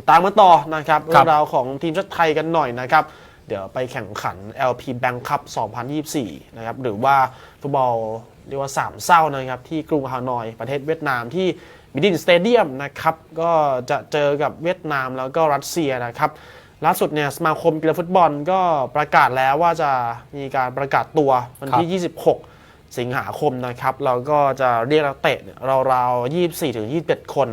ติดตามมาต่อนะครับครัเรื่บองราวของทีมชาติไทยกันหน่อยนะครับ เดี๋ยวไปแข่งขัน LP Bank Cup 2024 นะครับ หรือว่าฟุตบอลเรียกว่าสามเศร้านะครับ ที่กรุงฮานอย ประเทศเวียดนามที่มิดินสเตเดียมนะครับ ก็จะเจอกับเวียดนามแล้วก็รัสเซียนะครับล่าสุดเนี่ยสมาคมกีฬาฟุตบอลก็ประกาศแล้วว่าจะมีการประกาศตัววันที่ 26 สิงหาคมนะครับ เราก็จะเรียกนักเตะเนี่ยราวๆ 24ถึง21คน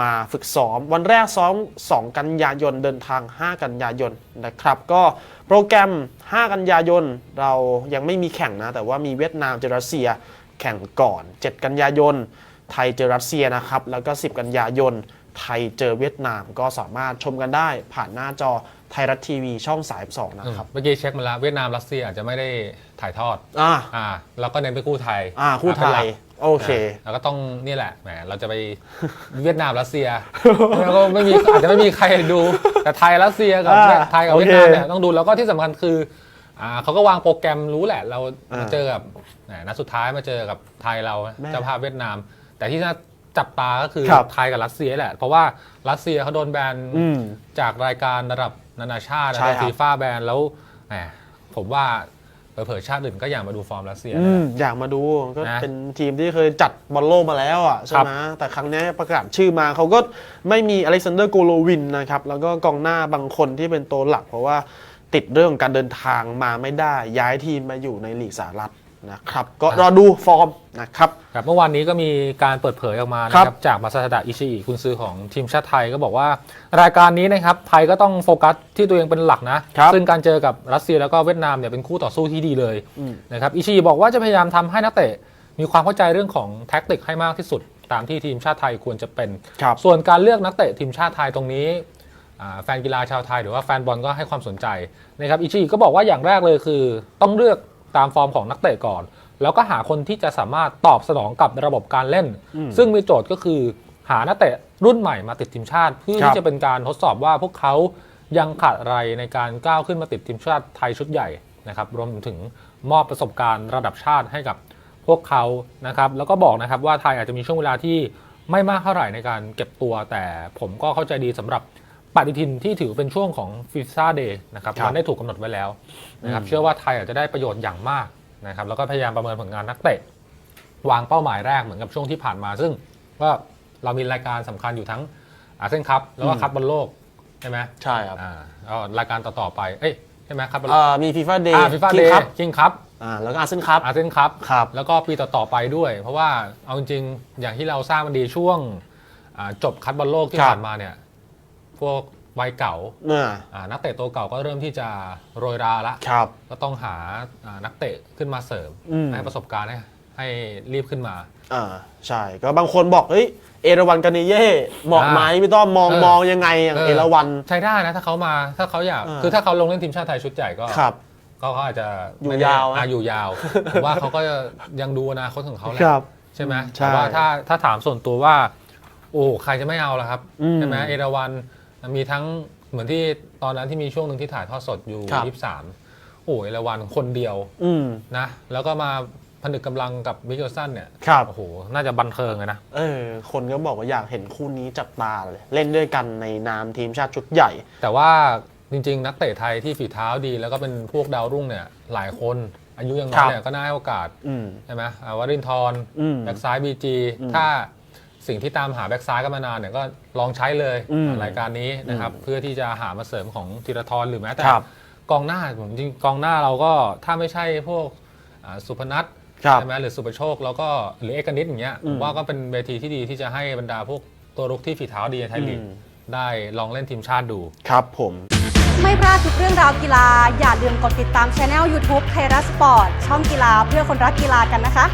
มาฝึกซ้อม วันแรกซ้อม 2 กันยายนเดินทาง 5 กันยายนนะครับ ก็โปรแกรม 5 กันยายนเรายังไม่มีแข่งนะ แต่ว่ามีเวียดนามเจอรัสเซียแข่งก่อน 7 กันยายน ไทยเจอรัสเซียนะครับ แล้วก็ 10 กันยายน ไทยเจอเวียดนามก็สามารถชมกันได้ผ่านหน้าจอไทยรัฐทีวีช่อง 32 นะครับ เมื่อกี้เช็คมาแล้วเวียดนามรัสเซียอาจจะไม่ได้ถ่ายทอด อ่า อ่าเราก็เน้นไปคู่ไทย อ่า คู่ไทเป็นหลัยก โอเคนะแล้วก็ต้องนี่แหละแหมเราจะไปเวียดนามรัสเซียแล้วก็ไม่มีอาจจะไม่มีใครดู แต่ไทยรัสเซียกับอ่าไทยกับโอเวียเคดนามเนี่ยต้องดูแล้วก็ที่สำคัญคืออ่าเขาก็วางโปรแกรมรู้แหละ เราอ่ามมาเจอกับแหมนัดสุดท้ายมาเจอกับไทยเราแม่เจ้าภาพเวียดนาม แต่ที่น่าจับตาก็คือครับไทยกับรัสเซียแหละ เพราะว่ารัสเซียเขาโดนแบนอืมจากรายการระดับนานาชาติใช่นะครับฟีฟ่าแบนแล้วแหมผมว่า เผลอๆชาติอื่นก็อยากมาดูฟอร์มรัสเซียอืนะมอยากมาดูก็นะเป็นทีมที่เคยจัดบอลโลกมาแล้วอะใช่ไหมแต่ครั้งนี้ประกาศชื่อมาเขาก็ไม่มีอเล็กซานเดอร์โกโลวินนะครับ แล้วก็กองหน้าบางคนที่เป็นตัวหลัก เพราะว่าติดเรื่องของการเดินทางมาไม่ได้ย้ายทีมมาอยู่ในลีกสหรัฐ นะครับ ก็รอดูฟอร์มนะครับ ครับเมื่อวานนี้ก็มีการเปิดเผยออกมานะคครัรับบจากมาซาดะอิชิอิคุณซื้อของทีมชาติไทยก็บอกว่ารายการนี้นะครับ ไทยก็ต้องโฟกัสที่ตัวเองเป็นหลักนะครับซึ่งการเจอกับรัสเซียแล้วก็เวียดนามเนี่ยเป็นคู่ต่อสู้ที่ดีเลยอืมนะครับอิชิอิบอกว่าจะพยายามทำให้นักเตะมีความเข้าใจเรื่องของแท็กติกให้มากที่สุด ตามที่ทีมชาติไทยควรจะเป็นครับส่วนการเลือกนักเตะทีมชาติไทยตรงนี้อ่าแฟนกีฬาชาวไทยหรือว่าแฟนบอลก็ให้ความสนใจนะครับอิชิอิก็บอกว่าอย่างแรกเลยคือ ต้องเลือก ตามฟอร์มของนักเตะก่อน แล้วก็หาคนที่จะสามารถตอบสนองกับระบบการเล่นอืมซึ่งมีโจทย์ก็คือหานักเตะรุ่นใหม่มาติดทีมชาติ เพื่อครับที่จะเป็นการทดสอบว่าพวกเขายังขาดอะไรในการก้าวขึ้นมาติดทีมชาติไทยชุดใหญ่นะครับรวมถึงมอบประสบการณ์ระดับชาติให้กับพวกเขานะครับ แล้วก็บอกนะครับว่าไทยอาจจะมีช่วงเวลาที่ไม่มากเท่าไหร่ในการเก็บตัว แต่ผมก็เข้าใจดีสำหรับ ปฏิทินที่ถือเป็นช่วงของฟิซ่าเดย์นะครับครับมันได้ถูกกำหนดไว้แล้วนะครับอืมเชื่อว่าไทยอาจจะได้ประโยชน์อย่างมากนะครับแล้วก็พยายามประเมินผลงานนักเตะ วางเป้าหมายแรกเหมือนกับช่วงที่ผ่านมา ซึ่งก็เรามีรายการสำคัญอยู่ทั้งอาเซียนคัพแล้วก็อืม คัพบอลโลกใช่ไหมใช่ครับอ่าแล้วรายการต่อๆไปเอ้ยใช่ไหมคัพบอลโลเอ่กอมีฟีฟ่าเดย์อ่าฟีฟ่าเดย์ครับคิงคัพ อ่าแล้วก็อาเซียนคัพอาเซียนคัพครับ แล้วก็ปีต่อ ๆ ไปด้วย เพราะว่าเอาจริงๆอย่างที่เราทราบมันดีช่วงอ่าจบคัพบอลโลกที่ครับผ่านมาเนี่ย พวกวัยเก่าเนี่ยอ่านักเตะตัวเก่าก็เริ่มที่จะโรยราละ ครับ ก็ต้องหาอ่านักเตะขึ้นมาเสริม อืม ให้ประสบการณ์ให้ให้รีบขึ้นมา อ่าใช่ก็บางคนบอกเฮ้ยเอราวันกาเนเย่เหมาะไหมพี่ต้อมมองเออ มองยังไงอย่างเออเอราวัน ใช้ได้นะถ้าเขามาถ้าเขาอยากอ่า คือถ้าเขาลงเล่นทีมชาติไทยชุดใหญ่ก็ครับ ก็เขาอาจจะอยู่ไม่ได้ยาวนะ อะอยู่ยาวผมว่าเขาก็ยังดูอนาคตของเขาแหละ ครับ ใช่ไหมใช่แต่ว่าถ้าถ้าถามส่วนตัวว่า โอ้ใครจะไม่เอาล่ะครับ อืมใช่ไหมเอราวัน มีทั้งเหมือนที่ตอนนั้นที่มีช่วงหนึ่งที่ถ่ายทอดสดอยู่ครับ ยี่สามโอ้เอราวันคนเดียวอืม นะ แล้วก็มาผนึกกำลังกับมิเกลสันเนี่ยครับ โอ้โหน่าจะบันเทิงเลยนะ เออ คนก็บอกว่าอยากเห็นคู่นี้จับตาเลย เล่นด้วยกันในนามทีมชาติชุดใหญ่ แต่ว่าจริง ๆ นักเตะไทยที่ฝีเท้าดี แล้วก็เป็นพวกดาวรุ่งเนี่ย หลายคนอายุยังน้ครัอยบเนี่ยก็น่าให้โอกาส อืม ใช่ไหมอ่าวรินทร์อืม แบ็กซ้ายบีจีอืมถ้า สิ่งที่ตามหาแบ็กซ้ายกันมานานเนี่ยก็ลองใช้เลยอืมรายการนี้นะครับ เพื่อที่จะหามาเสริมของธีรทรหรือแม้แต่ครับกองหน้าผมจริงกองหน้าเราก็ถ้าไม่ใช่พวกอ่าสุพนัทครับใช่ไหมหรือสุประโชคแล้วก็หรือเอกนิตอย่างเงี้ยอืผมมว่าก็เป็นเวทีที่ดีที่จะให้บรรดาพวกตัวรุกที่ฝีเท้าดีในไทยลีกอืม ได้ลองเล่นทีมชาติดู ครับผม ไม่พลาดทุกเรื่องราวกีฬา อย่าลืมกดติดตามช anel YouTube ไทยรัฐสปอร์ตช่องกีฬาเพื่อคนรักกีฬากันนะคะ